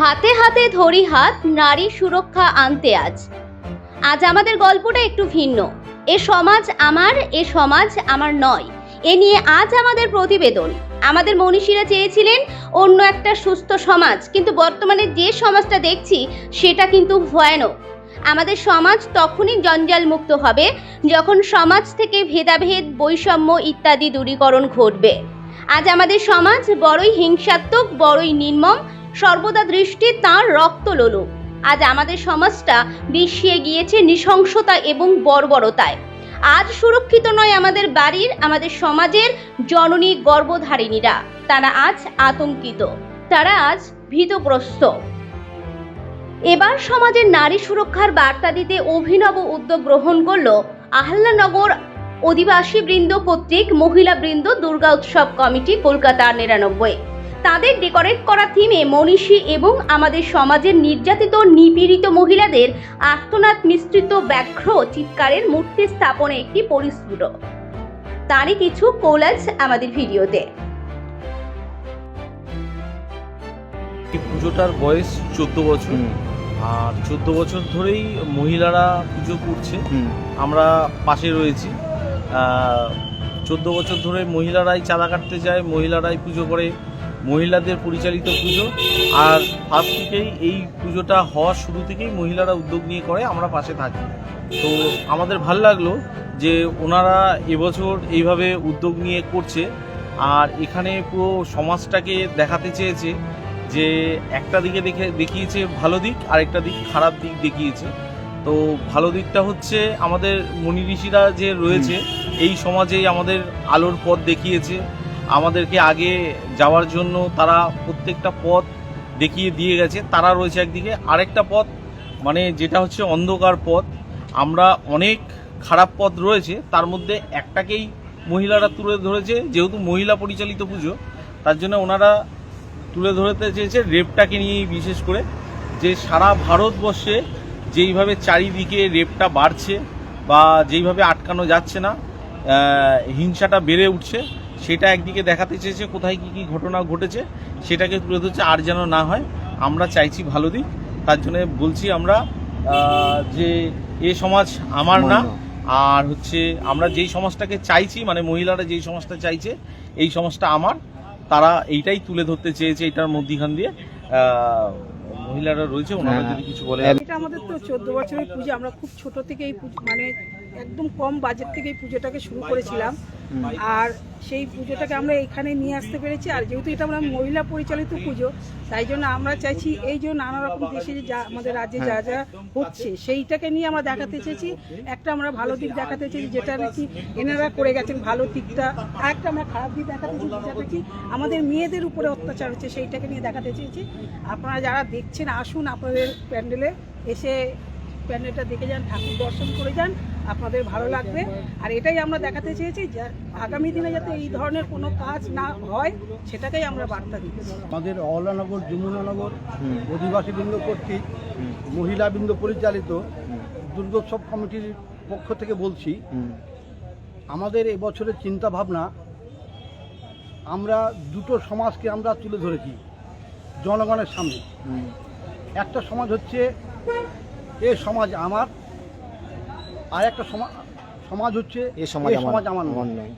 হাতে হাতে ধরি হাত, নারী সুরক্ষা আনতে আজ। আজ আমাদের গল্পটা একটু ভিন্ন। এ সমাজ আমার, এ সমাজ আমার নয়। এ নিয়ে আজ আমাদের প্রতিবেদন। আমাদের মনীষীরা চেয়েছিলেন অন্য একটা সুস্থ সমাজ, কিন্তু বর্তমানে যে সমাজটা দেখছি, সেটা কিন্তু ভয়ানক। আমাদের সমাজ তখনই জঞ্জাল মুক্ত হবে যখন সমাজ থেকে ভেদাভেদ, বৈষম্য ইত্যাদি দূরীকরণ ঘটবে। আজ আমাদের সমাজ বড়ই হিংসাত্মক, বড়ই নির্মম সর্বদা দৃষ্টি তাঁর রক্ত লোলুপ আজ আমাদের সমাজটা বিষিয়ে গিয়েছে নৃশংসতা এবং বর্বরতায়। আজ সুরক্ষিত নয় আমাদের বাড়ির, আমাদের সমাজের জননী গর্ভধারিণীরা। তারা আজ আতঙ্কিত। তারা আজ ভীতগ্রস্ত। এবার সমাজের নারী সুরক্ষার বার্তা দিতে অভিনব উদ্যোগ গ্রহণ করল আহ্লানগর অধিবাসী বৃন্দ কর্তৃক মহিলা বৃন্দ দুর্গা উৎসব কমিটি কলকাতা নিরানব্বই। তাদের ডেকোরেট করা থিমে মনীষী এবং আমাদের সমাজের নির্যাতিত নিপীড়িত মহিলাদের আর্তনাদ মিশ্রিত ব্যাঘ্র চিৎকারের মূর্তি স্থাপনে একটি পরিস্ফুট। তারই কিছু কোলাজ আমাদের ভিডিওতে। এই পুজোটার বয়স চোদ্দ বছর। আর চোদ্দ বছর ধরেই মহিলারা পুজো করছে। আমরা পাশে রয়েছি। চোদ্দ বছর ধরে মহিলারাই চাঁদা কাটতে যায় মহিলারাই পুজো করে। মহিলাদের পরিচালিত পুজো। আর ফার্স্ট থেকেই এই পুজোটা হওয়ার শুরু থেকেই মহিলারা উদ্যোগ নিয়ে করে আমরা পাশে থাকি। তো আমাদের ভালো লাগল যে ওনারা এবছর এইভাবে উদ্যোগ নিয়ে করছে। আর এখানে পুরো সমাজটাকে দেখাতে চেয়েছে যে একটা দিকে দেখে দেখিয়েছে ভালো দিক আর একটা দিক খারাপ দিক দেখিয়েছে। তো ভালো দিকটা হচ্ছে আমাদের মুনি ঋষিরা যে রয়েছে এই সমাজেই আমাদের আলোর পথ দেখিয়েছে। আমাদেরকে আগে যাওয়ার জন্য তারা প্রত্যেকটা পথ দেখিয়ে দিয়ে গেছে। তারা রয়েছে একদিকে। আরেকটা পথ মানে যেটা হচ্ছে অন্ধকার পথ। আমরা অনেক খারাপ পথ রয়েছে। তার মধ্যে একটাকেই মহিলারা তুলে ধরেছে, যেহেতু মহিলা পরিচালিত পুজো, তার জন্য ওনারা তুলে ধরতে চেয়েছে রেপটাকে নিয়েই বিশেষ করে। যে সারা ভারতবর্ষে যেইভাবে চারিদিকে রেপটা বাড়ছে বা যেইভাবে আটকানো যাচ্ছে না হিংসাটা বেড়ে উঠছে সেটা একদিকে দেখাতে চেয়েছে কোথায় কি কি ঘটনা ঘটেছে সেটাকে তুলে ধরছে আর যেন না হয় আমরা চাইছি ভালো দিক। তার জন্য বলছি আমরা যে এ সমাজ আমার না আর হচ্ছে আমরা যেই সমাজটাকে চাইছি মানে মহিলারা যেই সমাজটা চাইছে এই সমাজটা আমার। তারা এইটাই তুলে ধরতে চেয়েছে এটার মধ্যিখান দিয়ে। মহিলারা রয়েছে ওনারা হ্যাঁ। যদি কিছু বলে। এটা আমাদের তো চোদ্দ বছরের পুজো আমরা খুব ছোট থেকে এই মানে একদম কম বাজেট থেকে এই পুজোটাকে শুরু করেছিলাম। আর সেই পুজোটাকে আমরা এখানে নিয়ে আসতে পেরেছি। আর যেহেতু এটা আমরা মহিলা পরিচালিত পুজো, তাই জন্য আমরা চাইছি এই যে নানা রকম দেশে যে আমাদের রাজ্যে যা যা হচ্ছে, সেইটাকে নিয়ে আমরা দেখাতে চেয়েছি। একটা আমরা ভালো দিক দেখাতে চেয়েছি, যেটা নাকি এনারা করে গেছেন ভালো দিকটা। একটা আমরা খারাপ দিক দেখাতে চেয়েছি, যেটা কি আমাদের মেয়েদের উপরে অত্যাচার হচ্ছে, সেইটাকে নিয়ে দেখাতে চেয়েছি। আপনারা যারা দেখছেন, আসুন আপনাদের প্যান্ডেলে এসে প্যান্ডেলটা দেখে যান, ঠাকুর দর্শন করে যান। আপনাদের ভালো লাগবে। আর এটাই আমরা দেখাতে চেয়েছি যে আগামী দিনে যাতে এই ধরনের কোনো কাজ না হয় সেটাকেই আমরা বার্তা দিচ্ছি। আমাদের অহলানগর যমুনানগর অধিবাসী বৃন্দ কর্তৃক মহিলা বৃন্দ পরিচালিত দুর্গোৎসব কমিটির পক্ষ থেকে বলছি আমাদের এবছরের চিন্তা ভাবনা আমরা দুটো সমাজকে আমরা তুলে ধরেছি জনগণের সামনে। একটা সমাজ হচ্ছে এ সমাজ আমার আর একটা সমাজ সমাজ হচ্ছে এ সমাজ আমার সমাজ আমার আমার নয়। নয়।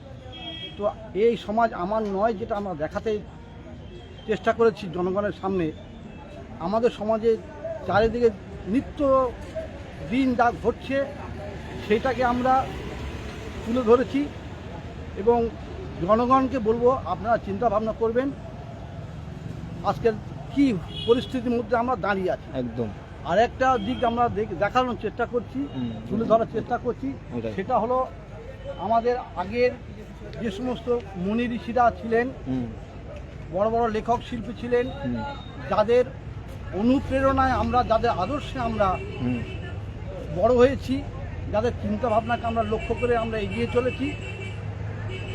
তো এই সমাজ আমার নয় যেটা আমরা দেখাতে চেষ্টা করেছি জনগণের সামনে। আমাদের সমাজে চারিদিকে নিত্য দিন যা ঘটছে সেইটাকে আমরা তুলে ধরেছি এবং জনগণকে বলব আপনারা চিন্তা ভাবনা করবেন আজকের কি পরিস্থিতির মধ্যে আমরা দাঁড়িয়ে আছি। একদম। আর একটা দিক আমরা দেখ- দেখানোর চেষ্টা করছি তুলে ধরার চেষ্টা করছি। সেটা হলো আমাদের আগের যে সমস্ত মুনি ঋষিরা ছিলেন বড় বড় লেখক শিল্পী ছিলেন যাদের অনুপ্রেরণায় আমরা যাদের আদর্শে আমরা বড় হয়েছি যাদের চিন্তা ভাবনাকে আমরা লক্ষ্য করে আমরা এগিয়ে চলেছি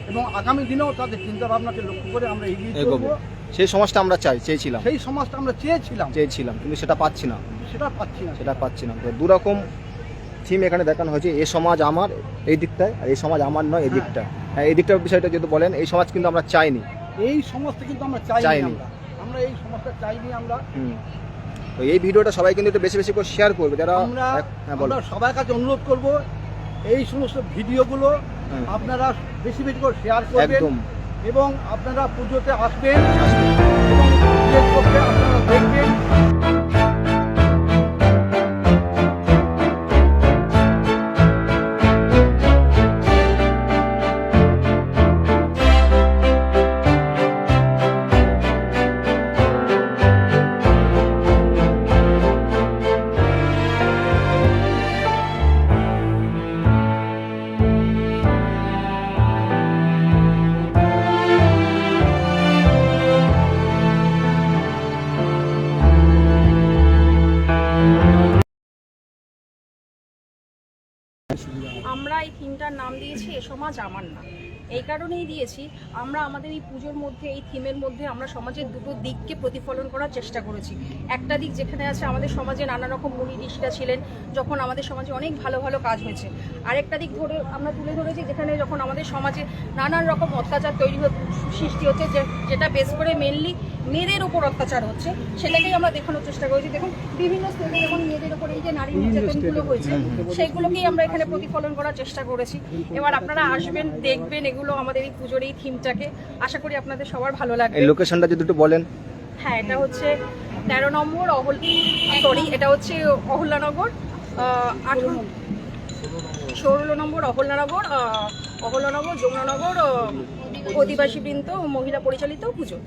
এবং আগামী দিনেও তাদের চিন্তা ভাবনাকে লক্ষ্য করে আমরা এগিয়ে চলবো। সেই সমাজটা আমরা চাই চেয়েছিলাম। সেই সমাজটা আমরা চেয়েছিলাম। চেয়েছিলাম কিন্তু সেটা পাচ্ছি না। সেটা পাচ্ছি না। সেটা পাচ্ছি না। তো দুরকম থিম এখানে দেখানো হয়েছে এ সমাজ আমার এই দিকটায় আর এই সমাজ আমার নয় এই হ্যাঁ। দিকটা হ্যাঁ এই দিকটার বিষয়টা যদি বলেন এই সমাজ কিন্তু আমরা চাইনি। এই সমাজটা কিন্তু আমরা চাইনি। আমরা। আমরা এই সমাজটা চাইনি আমরা। তো এই ভিডিওটা সবাই কিন্তু একটু বেশি বেশি করে শেয়ার করবে যারা আমরা হ্যাঁ বলো। সবার কাছে অনুরোধ করব এই সমস্ত ভিডিওগুলো আপনারা বেশি বেশি করে শেয়ার করবেন। একদম। এবং আপনারা পুজোতে আসবেন আসবে। এবং এই থিমটার নাম দিয়েছি, এ সমাজ আমার না। এই কারণেই দিয়েছি, আমরা আমাদের এই পুজোর মধ্যে, এই থিমের মধ্যে আমরা সমাজের দুটো দিককে প্রতিফলন করার চেষ্টা করেছি। একটা দিক যেখানে আছে আমাদের সমাজে নানা রকম মুনি ঋষিরা ছিলেন, যখন আমাদের সমাজে অনেক ভালো ভালো কাজ হয়েছে। আরেকটা দিক ধরে আমরা তুলে ধরেছি, যেখানে যখন আমাদের সমাজে নানান রকম অত্যাচার তৈরি সৃষ্টি হচ্ছে যেটা বেস করে মেনলি মেয়েদের উপর অত্যাচার হচ্ছে সেটাকেই আমরা দেখানোর চেষ্টা করেছি। দেখুন বিভিন্ন স্টেটে যেমন মেয়েদের উপর এই যে নারী নির্যাতনগুলো হয়েছে সেইগুলোকেই আমরা এখানে প্রতিফলন করার চেষ্টা করেছি। এবার আপনারা আসবেন দেখবেন এগুলো আমাদের এই পুজোর এই থিমটাকে আশা করি আপনাদের সবার ভালো লাগবে। এই লোকেশনটা যদি একটু বলেন। হ্যাঁ এটা হচ্ছে তেরো নম্বর অহল সরি এটা হচ্ছে অহল্যানগর আঠেরো ষোলো নম্বর। অহল্যানগর অহল্যানগর যমুনানগর অধিবাসী বৃন্দ মহিলা পরিচালিত পুজো।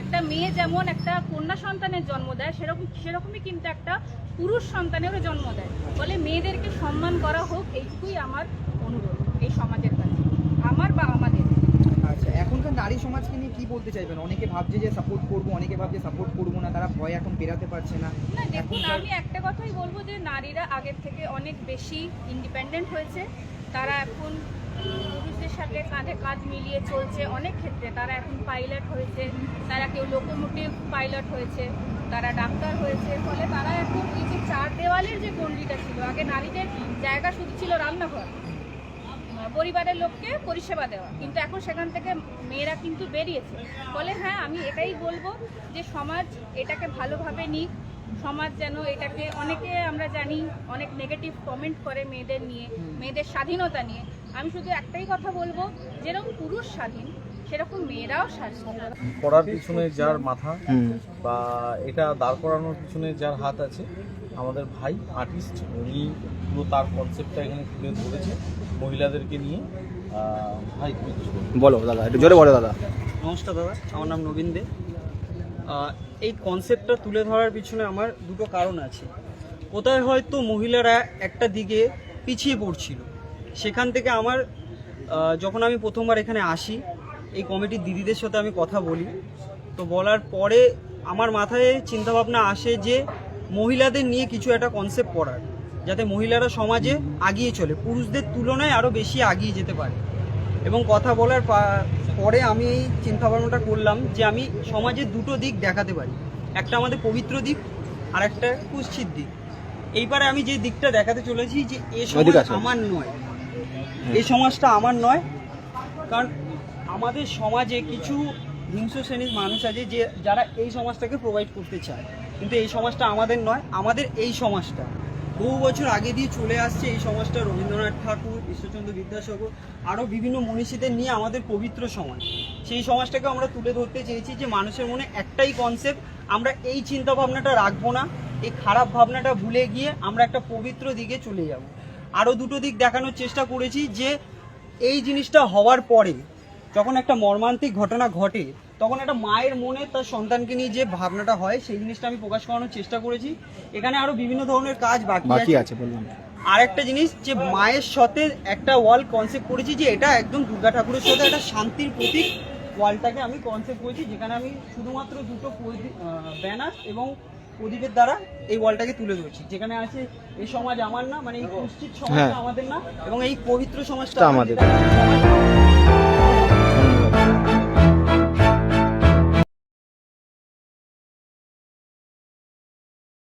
একটা মেয়ে যেমন একটা কন্যা সন্তানের জন্ম দেয় সেরকম সেরকমই কিন্তু একটা পুরুষ সন্তানেরও জন্ম দেয়। ফলে মেয়েদেরকে সম্মান করা হোক এইটুকুই আমার অনুরোধ এই সমাজের কাছে। আমার বা আমাদের। আচ্ছা এখনকার নারী সমাজকে নিয়ে কি বলতে চাইবেন? অনেকে ভাবছে যে সাপোর্ট করব অনেকে ভাবছে সাপোর্ট করব না তারা ভয় এখন বেরাতে পারছে না। না দেখুন আমি একটা কথাই বলব যে নারীরা আগের থেকে অনেক বেশি ইন্ডিপেন্ডেন্ট হয়েছে। তারা এখন পুরুষদের সাথে কাঁধে কাঁধ মিলিয়ে চলছে অনেক ক্ষেত্রে। তারা এখন পাইলট হয়েছে, তারা কেউ লোকোমোটিভ পাইলট হয়েছে, তারা ডাক্তার হয়েছে, ফলে তারা এখন এই যে চার দেওয়ালের যে গণ্ডিটা ছিল, আগে নারীদের জায়গা শুধু ছিল রান্নাঘর পরিবারের লোককে পরিষেবা দেওয়া, কিন্তু এখন সেখান থেকে মেয়েরা কিন্তু বেরিয়েছে। ফলে হ্যাঁ আমি এটাই বলব যে সমাজ এটাকে ভালোভাবে নিক সমাজ যেন এটাকে অনেকে আমরা জানি অনেক নেগেটিভ কমেন্ট করে মেয়েদের নিয়ে মেয়েদের স্বাধীনতা নিয়ে। আমি শুধু একটাই কথা বলব যেরকম পুরুষ স্বাধীন সেরকম মেয়েরাও স্বাধীন। করার পিছনে যার মাথা বা এটা দাঁড় করানোর পিছনে যার হাত আছে আমাদের ভাই আর্টিস্ট উনি পুরো তার কনসেপ্টটা এখানে তুলে ধরেছে মহিলাদেরকে নিয়ে। ভাই বলো। বলো দাদা একটু জোরে বলো দাদা। নমস্কার দাদা। আমার নাম নবীন দে। এই কনসেপ্টটা তুলে ধরার পিছনে আমার দুটো কারণ আছে। কোথায় হয়তো মহিলারা একটা দিকে পিছিয়ে পড়ছিল? সেখান থেকে আমার যখন আমি প্রথমবার এখানে আসি, এই কমিটির দিদিদের সাথে আমি কথা বলি, তো বলার পরে আমার মাথায় চিন্তাভাবনা আসে যে মহিলাদের নিয়ে কিছু একটা কনসেপ্ট করার, যাতে মহিলারা সমাজে আগিয়ে চলে, পুরুষদের তুলনায় আরও বেশি আগিয়ে যেতে পারে। এবং কথা বলার পরে আমি এই চিন্তা ভাবনাটা করলাম যে আমি সমাজের দুটো দিক দেখাতে পারি। একটা আমাদের পবিত্র দিক আর একটা কুৎসিত দিক। এইবারে আমি যে দিকটা দেখাতে চলেছি যে এ সমাজ আমার নয়। এই সমাজটা আমার নয়। কারণ আমাদের সমাজে কিছু হিংস্র শ্রেণির মানুষ আছে যে যারা এই সমাজটাকে প্রোভাইড করতে চায়। কিন্তু এই সমাজটা আমাদের নয় আমাদের এই সমাজটা। বহু বছর আগে দিয়ে চলে আসছে এই সমাজটা রবীন্দ্রনাথ ঠাকুর, ঈশ্বরচন্দ্র বিদ্যাসাগর, আরও বিভিন্ন মনীষীদের নিয়ে আমাদের পবিত্র সমাজ। সেই সমাজটাকে আমরা তুলে ধরতে চেয়েছি যে মানুষের মনে একটাই কনসেপ্ট আমরা এই চিন্তা ভাবনাটা রাখব না, এই খারাপ ভাবনাটা ভুলে গিয়ে আমরা একটা পবিত্র দিকে চলে যাব। আরও দুটো দিক দেখানোর চেষ্টা করেছি যে এই জিনিসটা হওয়ার পরে যখন একটা মর্মান্তিক ঘটনা ঘটে তখন একটা মায়ের মনে তার সন্তানকে নিয়ে যে ভাবনাটা হয় সেই জিনিসটা আমি প্রকাশ করানোর চেষ্টা করেছি এখানে আরও বিভিন্ন ধরনের কাজ বাকি আছে বললাম আর একটা জিনিস যে মায়ের সাথে একটা ওয়াল কনসেপ্ট করেছি যে এটা একদম দুর্গা ঠাকুরের সাথে একটা শান্তির প্রতীক ওয়ালটাকে আমি কনসেপ্ট করেছি যেখানে আমি শুধুমাত্র দুটো ব্যানার এবং প্রদীপের দ্বারা এই ওয়ালটাকে তুলে ধরছি যেখানে আছে এই সমাজ আমার না মানে এই কুষ্টির সমাজটা হ্যাঁ। আমাদের না এবং এই পবিত্র সমাজটা আমাদের। সমাজ আমাদের।